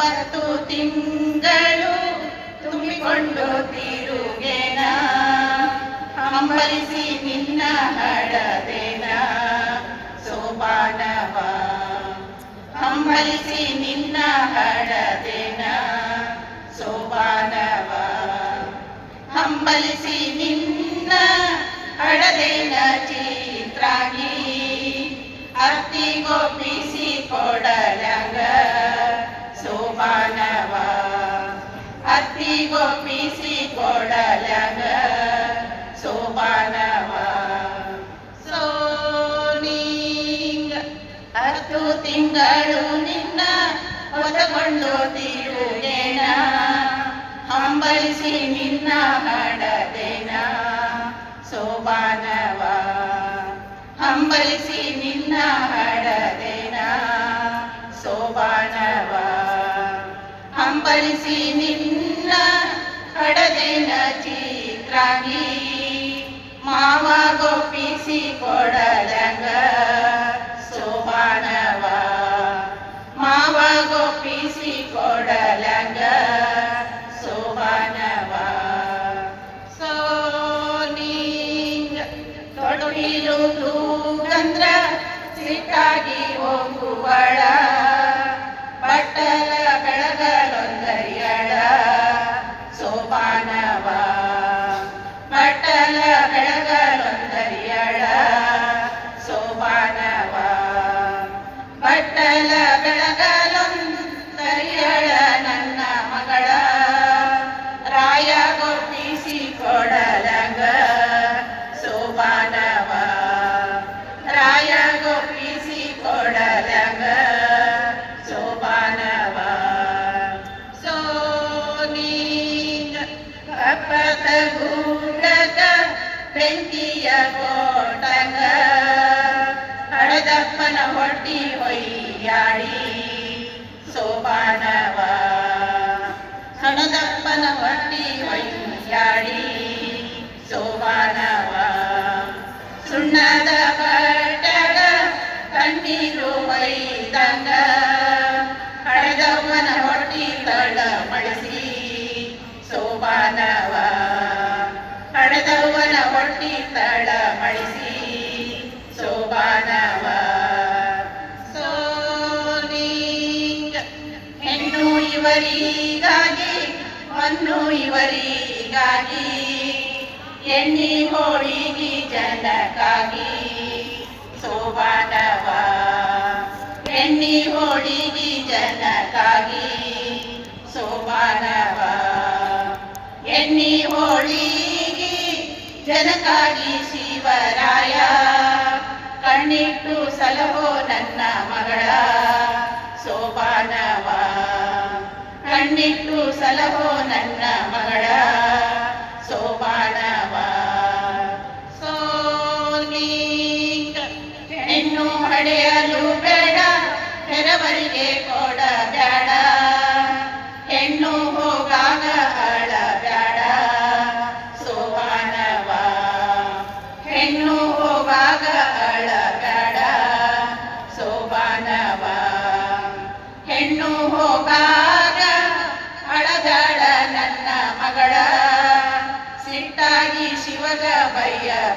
ಒಂಬತ್ತು ತಿಂಗಳು ತುಂಬಿಕೊಂಡು ತಿರುಗೇನ? ಹಂಬಲಿಸಿ ನಿನ್ನ ಹಡದೇನ? ಸೋಪಾನವ? ಹಂಬಲಿಸಿ ನಿನ್ನ ಹಡದೇನ? ಸೋಪಾನವ? ಹಂಬಲಿಸಿ ನಿನ್ನ ಹಡದೇನ ಚಿತ್ರಾಗಿ? ಅತ್ತಿಗೊಪ್ಪಿಸಿ ಕೊಡಲಂಗ ತಿಂಗಳು ನಿನ್ನ ಹೊತಕೊಂಡು ತಿರುಗೇಣ ಹಂಬಲಿಸಿ ನಿನ್ನ ಹಾಡದೇನ ಸೋಬಾನವ, ಹಂಬಲಿಸಿ ನಿನ್ನ ಹಾಡದೇನ ಸೋಬಾನವ, ಹಂಬಲಿಸಿ ನಿನ್ನ ಹಡದೇನ ಚಿತ್ರಾಗಿ ಕೊಡಲಂಗ ಸೋಪಾನವ ಸೋನಿಂಗ ತೊಡುಹಿಲು ಗಂದ್ರ ಸಿಟ್ಟಾಗಿ ಹೋಗುವಳ. ಬೆಂಕಿಯ ಕೋಟಂಗ ಹಣದಪ್ಪನ ಹೊಟ್ಟಿ ಹೊಯ್ಯಾಡಿ ಸೋಪಾನವ. ಹಣದಪ್ಪನ ಹೊಟ್ಟಿ ಹೊಯ್ಯಾಡಿ ಸೋಪಾನವ. ಸುಣ್ಣದ ಇವರಿಗಾಗಿ, ಮಣ್ಣು ಇವರಿಗಾಗಿ, ಎಣ್ಣಿ ಹೋಳಿಗೆ ಜನಕ್ಕಾಗಿ ಸೋಬಾನವ. ಎಣ್ಣಿ ಹೋಳಿಗೆ ಜನಕ್ಕಾಗಿ ಸೋಬಾನವ. ಎಣ್ಣಿ ಹೋಳಿಗೆ ಜನಕ್ಕಾಗಿ ಶಿವರಾಯ. ಕಣ್ಣಿಟ್ಟು ಸಲಹೋ ನನ್ನ ಮಗಳ ಸೋಪಾನವ ಕಣ್ಣಿಟ್ಟು ಸಲಹೋ ನನ್ನ ಮಗಳ. ಸೋಪಾನವ. ಸೋನಿ ಹೆಣ್ಣು ಹಡೆಯಲು ಬೇಡ ಹೆರವರಿಗೆ ಕೊಡಬೇಡ. ಹೆಣ್ಣು ಹೋಗಾಗ ಅಳ ಬೇಡ ಸೋಪಾನವ. ಹೆಣ್ಣು ಹೋಗಾಗ ಅಳ ಬೇಡ ಸೋಪಾನವ. ಹೆಣ್ಣು ಸಿಟ್ಟಾಗಿ ಶಿವಗ